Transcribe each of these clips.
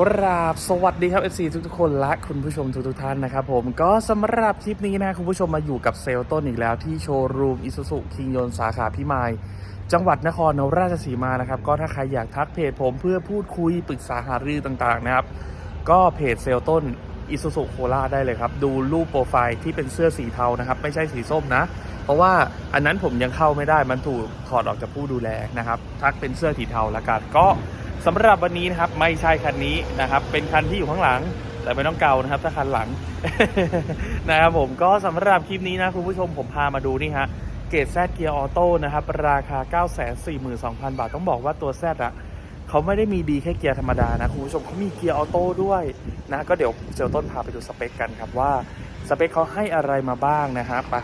กราบสวัสดีครับ FC ทุกทุกๆคนและคุณผู้ชมทุกทุกๆท่านนะครับผมก็สำหรับคลิปนี้นะคุณผู้ชมมาอยู่กับเซลต้นอีกแล้วที่โชว์รูมอิสุสุคิงยนสาขาพิมาย จังหวัดนครนราชสีมานะครับ ก็ถ้าใครอยากทักเพจผมเพื่อพูดคุยปรึกษาหารือต่างๆนะครับ ก็เพจเซลต้นอิสุสุโคราได้เลยครับ ดูรูปโปรไฟล์ที่เป็นเสื้อสีเทานะครับ ไม่ใช่สีส้มนะ เพราะว่าอันนั้นผมยังเข้าไม่ได้มันถูกถอดออกจากผู้ดูแลนะครับทักเป็นเสื้อสีเทาละกันก็ สำหรับวันนี้นะครับไม่ใช่คันนี้นะครับ เป็นคันที่อยู่ข้างหลัง แต่ไม่ต้องเกานะครับ ถ้าคันหลังนะครับผมก็สำหรับคลิปนี้นะคุณผู้ชมผมพามาดูนี่ฮะเกรดแซดเกียร์ออโต้นะครับ ราคา 942,000 บาท ต้องบอกว่าตัวแซดอะเขาไม่ได้มีดีแค่เกียร์ธรรมดานะคุณผู้ชมเขามีเกียร์ออโต้ด้วยนะก็เดี๋ยวเจอต้นพาไปดูสเปคกันครับว่าสเปคเขาให้อะไรมาบ้างนะครับไป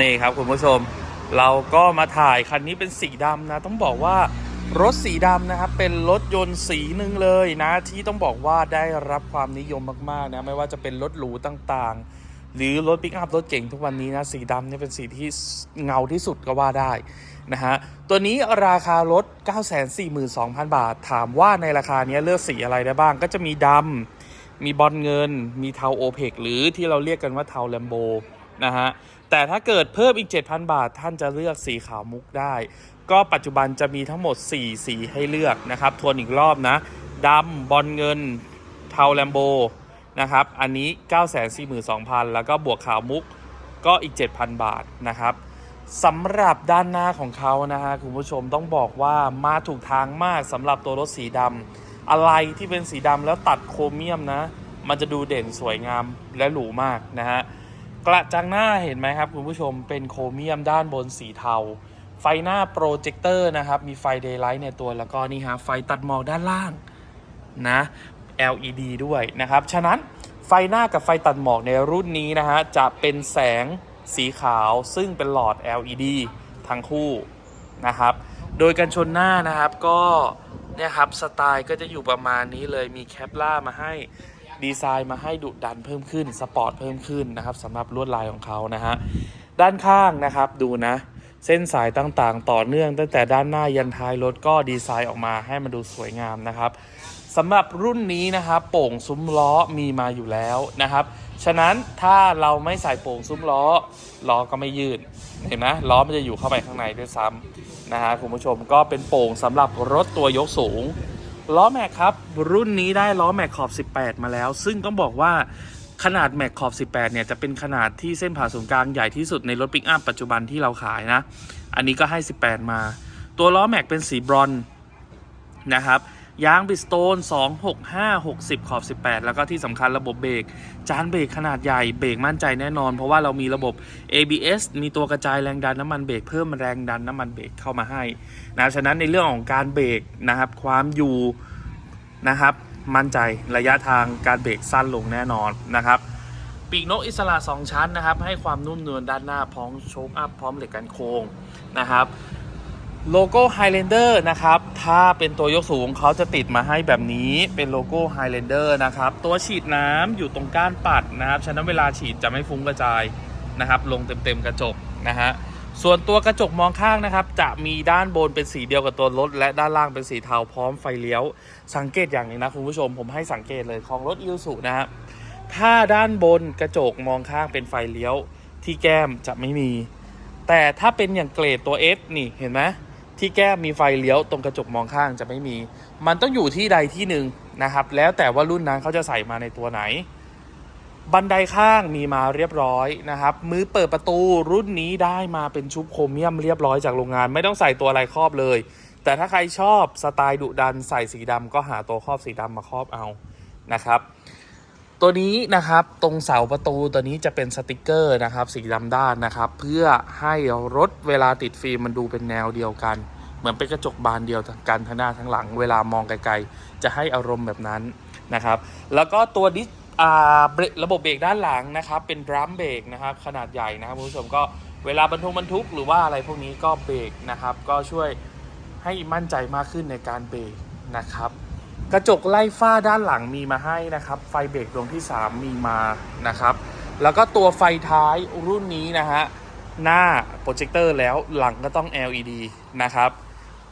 นี่ครับคุณผู้ชม เราก็มาถ่ายคันนี้เป็นสีดำนะ ต้องบอกว่า รถสีดำนะครับเป็นรถยนต์สีหนึ่งเลยนะที่ต้องบอกว่าได้รับความนิยมมากๆนะไม่ว่าจะเป็นรถหรูต่างๆ หรือรถปิกอัพรถเก่งทุกวันนี้นะสีดำเนี่ยเป็นสีที่เงาที่สุดก็ว่าได้นะฮะตัวนี้ราคารถ 942,000 บาท ถามว่าในราคานี้เลือกสีอะไรได้บ้าง ก็จะมีดำมีบอลเงิน มีเทาโอเพกหรือที่เราเรียกกันว่าเทาแลมโบนะฮะแต่ถ้าเกิดเพิ่มอีก 7,000 บาท ท่านจะเลือกสีขาวมุกได้ ก็ปัจจุบันจะมีทั้งหมด 4 สีให้เลือกนะครับ ทวนอีกรอบนะดำบอลเงิน เทาแลมโบนะครับ อันนี้ 942,000 แล้วก็บวกขาวมุกก็อีก 7,000 บาทนะครับสำหรับด้านหน้าของเขานะฮะคุณผู้ชมต้องบอกว่ามาถูกทางมากสำหรับตัวรถสีดำอะไรที่เป็นสีดำแล้วตัดโครเมียมนะ มันจะดูเด่นสวยงามและหรูมากนะฮะกระจังหน้าเห็นไหมครับคุณผู้ชมเป็นโครเมียมด้านบนสีเทา ไฟหน้าโปรเจคเตอร์นะครับ มีไฟเดย์ไลท์ในตัวแล้วก็นี่ฮะไฟตัดหมอกด้านล่างนะ LED ด้วยนะครับ ฉะนั้นไฟหน้ากับไฟตัดหมอกในรุ่นนี้นะฮะ จะเป็นแสงสีขาวซึ่งเป็นหลอด LED ทั้งคู่นะครับ โดยกันชนหน้านะครับก็เนี่ยครับสไตล์ก็จะอยู่ประมาณนี้เลยมีแคปล่ามาให้ดีไซน์มาให้ดุดันเพิ่มขึ้น สปอร์ตเพิ่มขึ้นนะครับสำหรับลวดลายของเขานะฮะ ด้านข้างนะครับดูนะ เส้นสายต่างๆ ต่อเนื่องตั้งแต่ด้านหน้ายันท้ายรถก็ดีไซน์ออกมาให้มันดูสวยงามนะครับสำหรับรุ่นนี้นะครับโป่งซุ้มล้อมีมาอยู่แล้วนะครับ ฉะนั้นถ้าเราไม่ใส่โป่งซุ้มล้อล้อก็ไม่ยืดเห็นไหมล้อมันจะอยู่เข้าไปข้างในด้วยซ้ำนะฮะคุณผู้ชมก็เป็นโป่งสำหรับรถตัวยกสูงล้อแม็กครับ รุ่นนี้ได้ล้อแม็กขอบ 18 มาแล้ว ซึ่งต้องบอกว่า ขนาดแม็กขอบ 18 เนี่ย จะเป็นขนาดที่เส้นผ่าศูนย์กลางใหญ่ที่สุดในรถปิกอัพปัจจุบันที่เราขายนะ อันนี้ก็ให้ 18 มา ตัวล้อแม็กเป็นสีบรอนนะครับยางบิสโตน 265 60 ขอบ 18 แล้วก็ที่สำคัญระบบเบรก จานเบรกขนาดใหญ่เบรกมั่นใจแน่นอน เพราะว่าเรามีระบบ ABS มีตัวกระจายแรงดันน้ำมันเบรกเพิ่มแรงดันน้ำมันเบรกเข้ามาให้นะฉะนั้นในเรื่องของการเบรกนะครับ ความอยู่นะครับ มั่นใจระยะทางการเบรกสั้นลงแน่นอนนะครับปีกนกอิสระ 2 ชั้นนะครับ ให้ความนุ่มนวลด้านหน้าพร้อมโชคอัพพร้อมเหล็กกันโค้งนะครับโลโก้ Highlander นะครับ ถ้าเป็นตัวยกสูงเขาจะติดมาให้แบบนี้เป็นโลโก้ Highlander นะครับ ตัวฉีดน้ำอยู่ตรงก้านปัดนะครับ ฉะนั้นเวลาฉีดจะไม่ฟุ้งกระจายนะครับ ลงเต็มๆกระจกนะฮะ ส่วนตัวกระจกมองข้างนะครับ จะมีด้านบนเป็นสีเดียวกับตัวรถ และด้านล่างเป็นสีเทาพร้อมไฟเลี้ยว สังเกตอย่างนี้นะคุณผู้ชมผมให้สังเกตเลยของรถอิลสุนะฮะถ้าด้านบนกระจกมองข้างเป็นไฟเลี้ยว ที่แก้มจะไม่มี แต่ถ้าเป็นอย่างเกรดตัว S นี่เห็นไหมที่แก้มมีไฟเลี้ยวตรงกระจกมองข้างจะไม่มี มันต้องอยู่ที่ใดที่หนึ่งนะครับ แล้วแต่ว่ารุ่นนั้นเขาจะใส่มาในตัวไหน บันไดข้างมีมาเรียบร้อยนะครับ มือเปิดประตูรุ่นนี้ได้มาเป็นชุบโครเมียมเรียบร้อยจากโรงงาน ไม่ต้องใส่ตัวอะไรครอบเลย แต่ถ้าใครชอบสไตล์ดุดันใส่สีดำก็หาตัวครอบสีดำมาครอบเอานะครับ ตัวนี้นะครับตรงเสาประตูตัวนี้จะเป็นสติกเกอร์นะครับ สีดำด้านนะครับ เพื่อให้รถเวลาติดฟิล์มมันดูเป็นแนวเดียวกัน เหมือนเป็นกระจกบานเดียวกันทั้งหน้าทั้งหลัง เวลามองไกลๆ จะให้อารมณ์แบบนั้นนะครับ แล้วก็ตัวดิส ระบบเบรกด้านหลังนะครับเป็นดรัมเบรกนะครับขนาดใหญ่นะครับคุณผู้ชมก็เวลาบรรทุกบรรทุกหรือว่าอะไรพวกนี้ก็เบรกนะครับ ก็ช่วยให้มั่นใจมากขึ้นในการเบรกนะครับ กระจกไล่ฝ้าด้านหลังมีมาให้นะครับ ไฟเบรกดวงที่ 3 มีมานะครับ แล้วก็ตัวไฟท้ายรุ่นนี้นะฮะหน้าโปรเจคเตอร์แล้วหลังก็ต้อง LED นะครับ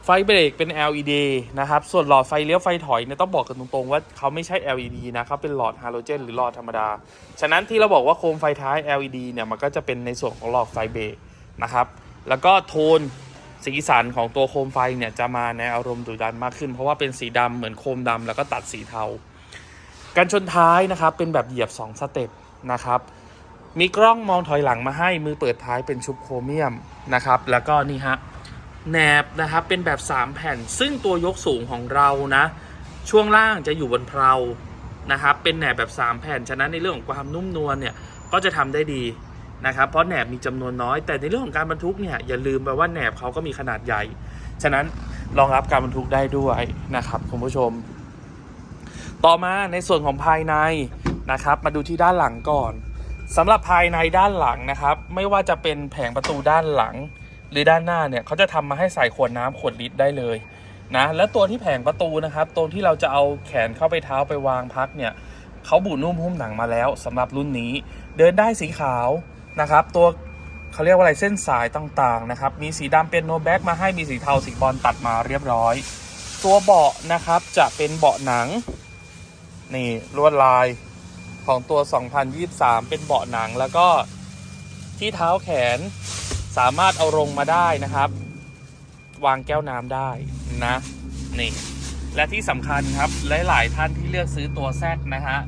ไฟเบรกเป็น LED นะครับ ส่วนหลอดไฟเลี้ยวไฟถอยเนี่ยต้องบอกกันตรงๆว่าเขาไม่ใช่ LED นะเขาเป็นหลอดฮาโลเจนหรือหลอดธรรมดา ฉะนั้นที่เราบอกว่าโคมไฟท้าย LED เนี่ยมันก็จะเป็นในส่วนของหลอดไฟเบรกนะครับ แล้วก็โทนสีสันของตัวโคมไฟเนี่ยจะมาในอารมณ์ดุดันมากขึ้น เพราะว่าเป็นสีดำเหมือนโคมดำแล้วก็ตัดสีเทา กันชนท้ายนะครับเป็นแบบเหยียบ 2 สเต็ปนะครับ มีกล้องมองถอยหลังมาให้มือเปิดท้ายเป็นชุบโครเมียมนะครับ แล้วก็นี่ฮะ แหนบนะครับเป็นแบบ 3 แผ่น ซึ่งตัวยกสูงของเรานะ ช่วงล่างจะอยู่บนเพลานะครับ เป็นแหนบแบบ 3 แผ่น ฉะนั้นในเรื่องของความนุ่มนวลเนี่ยก็จะทำได้ดีนะครับเพราะแหนบมีจำนวนน้อย แต่ในเรื่องของการบรรทุกเนี่ยอย่าลืมไปว่าแหนบเขาก็มีขนาดใหญ่ ฉะนั้นรองรับการบรรทุกได้ด้วยนะครับคุณผู้ชม ต่อมาในส่วนของภายในนะครับ มาดูที่ด้านหลังก่อนสำหรับภายในด้านหลังนะครับ ไม่ว่าจะเป็นแผงประตูด้านหลัง หรือด้านหน้าเนี่ยเขาจะทำมาให้ใส่ขวดน้ำขวดลิตรได้เลยนะและตัวที่แผงประตูนะครับตรงที่เราจะเอาแขนเข้าไปเท้าไปวางพักเนี่ยเขาบุนุ่มหุ้มหนังมาแล้วสำหรับรุ่นนี้ เดินได้สีขาวนะครับ ตัวเขาเรียกว่าอะไรเส้นสายต่างๆนะครับ มีสีดำเป็นโนแบ็กมาให้มีสีเทาสีบอลตัดมาเรียบร้อย ตัวเบาะนะครับจะเป็นเบาะหนังนี่ลวดลายของตัว 2023 เป็นเบาะหนังแล้วก็ที่เท้าแขน สามารถเอาลงมาได้นะครับ วางแก้วน้ำได้นะนี่และที่สำคัญครับหลาย ๆ ท่านที่เลือกซื้อตัว Z นะฮะ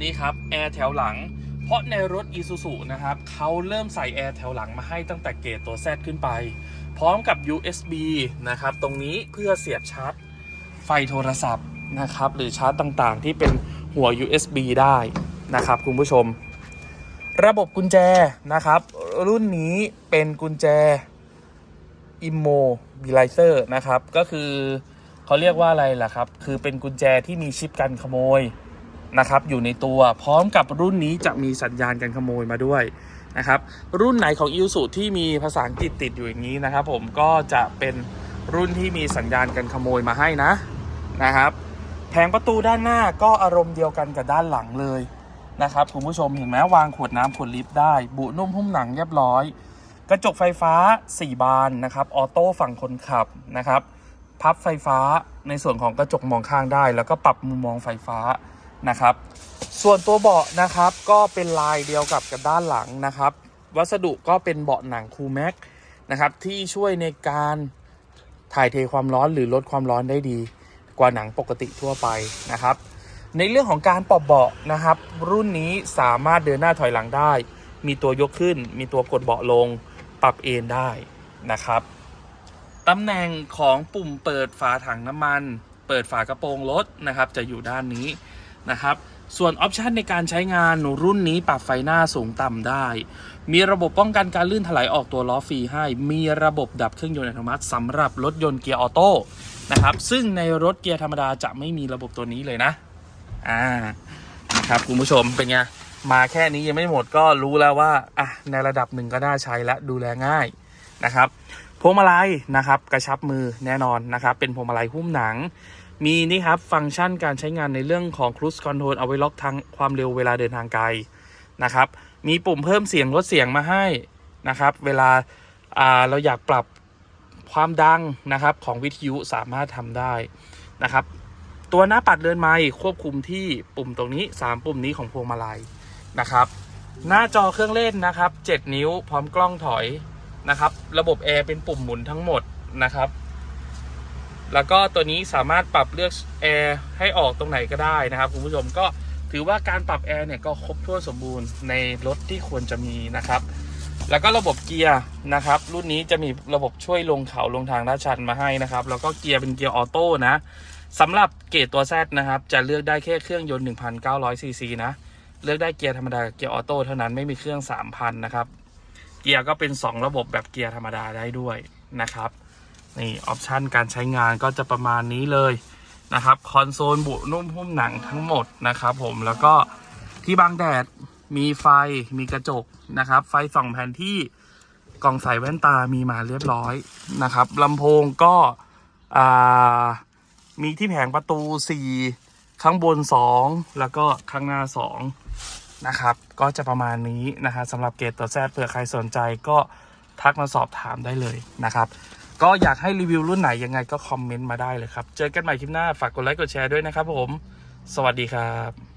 นี่ครับแอร์แถวหลัง เพราะในรถ Isuzu นะครับเขาเริ่มใส่แอร์แถวหลังมาให้ตั้งแต่เกรดตัว Z ขึ้นไป พร้อมกับ USB นะครับตรงนี้เพื่อเสียบชาร์จไฟโทรศัพท์นะครับหรือชาร์จต่าง ๆ ที่เป็นหัว USB ได้นะครับคุณผู้ชม ระบบกุญแจนะครับ รุ่นนี้เป็นกุญแจ Immobilizer นะครับ ก็คือเขาเรียกว่าอะไรล่ะครับ คือเป็นกุญแจที่มีชิปกันขโมยนะครับ อยู่ในตัวพร้อมกับรุ่นนี้จะมีสัญญาณกันขโมยมาด้วยนะครับ รุ่นไหนของ i s u ที่มีภาษาอังกฤษติดอยู่อย่างนี้นะครับผมก็จะเป็นรุ่นที่มีสัญญาณกันขโมยมาให้นะนะครับแผงประตูด้านหน้าก็อารมณ์เดียวกันกับด้านหลังเลย นะครับคุณผู้ชมเห็นไหมวางขวดน้ำขวดลิฟต์ได้ บุนุ่มหุ้มหนังเรียบร้อย กระจกไฟฟ้า 4 บานนะครับออโต้ฝั่งคนขับนะครับพับไฟฟ้าในส่วนของกระจกมองข้างได้ แล้วก็ปรับมุมมองไฟฟ้านะครับ ส่วนตัวเบาะนะครับก็เป็นลายเดียวกับกับด้านหลังนะครับ วัสดุก็เป็นเบาะหนังคูแม็กนะครับที่ช่วยในการถ่ายเทความร้อนหรือลดความร้อนได้ดี กว่าหนังปกติทั่วไปนะครับ ในเรื่องของการปรับเบาะนะครับ รุ่นนี้สามารถเดินหน้าถอยหลังได้ มีตัวยกขึ้น มีตัวกดเบาะลง ปรับเอนได้นะครับตำแหน่งของปุ่มเปิดฝาถังน้ำมัน เปิดฝากระโปรงรถนะครับ จะอยู่ด้านนี้นะครับ ส่วนออปชันในการใช้งานรุ่นนี้ปรับไฟหน้าสูงต่ำได้ มีระบบป้องกันการลื่นถลายออกตัวล้อฟรีให้ มีระบบดับเครื่องยนต์อัตโนมัติสำหรับรถยนต์เกียร์ออโต้นะครับ ซึ่งในรถเกียร์ธรรมดาจะไม่มีระบบตัวนี้เลยนะ อ่านะครับคุณผู้ชมเป็นไงมาแค่นี้ยังไม่หมดก็รู้แล้วว่าอะในระดับหนึ่งก็น่าใช้และดูแลง่ายนะครับพวงมาลัยนะครับ กระชับมือแน่นอนนะครับ เป็นพวงมาลัยหุ้มหนัง มีนี่ครับฟังก์ชันการใช้งานในเรื่องของ Cruise Control เอาไว้ล็อกทางความเร็วเวลาเดินทางไกลนะครับ มีปุ่มเพิ่มเสียงลดเสียงมาให้นะครับ เวลาอ่าเราอยากปรับความดังนะครับของวิทยุสามารถทำได้นะครับ ตัวหน้าปัดเรือนไม้ควบคุมที่ปุ่มตรงนี้ 3 ปุ่มนี้ของพวงมาลัยนะครับ หน้าจอเครื่องเล่นนะครับ 7 นิ้วพร้อมกล้องถอยนะครับ ระบบแอร์เป็นปุ่มหมุนทั้งหมดนะครับ แล้วก็ตัวนี้สามารถปรับเลือกแอร์ให้ออกตรงไหนก็ได้นะครับคุณผู้ชมก็ถือว่าการปรับแอร์เนี่ยก็ครบถ้วนสมบูรณ์ในรถที่ควรจะมีนะครับ แล้วก็ระบบเกียร์นะครับ รุ่นนี้จะมีระบบช่วยลงเขาลงทางลาดชันมาให้นะครับ แล้วก็เกียร์เป็นเกียร์ออโต้นะ สำหรับเกรดตัว Z นะครับ จะเลือกได้แค่เครื่องยนต์ 1,900ซีซีนะ เลือกได้เกียร์ธรรมดาเกียร์ออโต้เท่านั้นไม่มีเครื่อง 3,000 นะครับ เกียร์ก็เป็น 2 ระบบแบบเกียร์ธรรมดาได้ด้วยนะครับ นี่ ออปชันการใช้งานก็จะประมาณนี้เลยนะครับ คอนโซลบุนุ่มหุ้มหนังทั้งหมดนะครับผมแล้วก็ที่บังแดดมีไฟมีกระจกนะครับ ไฟส่องแผนที่กล่องใส่แว่นตามีมาเรียบร้อยนะครับลำโพงก็อ่า มีที่แผงประตู 4 ข้างบน 2 แล้วก็ข้างหน้า 2 นะครับ ก็จะประมาณนี้นะครับสำหรับเกตตัวแซดเผื่อใครสนใจก็ทักมาสอบถามได้เลยนะครับ ก็อยากให้รีวิวรุ่นไหนยังไงก็คอมเมนต์มาได้เลยครับ เจอกันใหม่คลิปหน้าฝากกดไลค์กดแชร์ด้วยนะครับผม สวัสดีครับ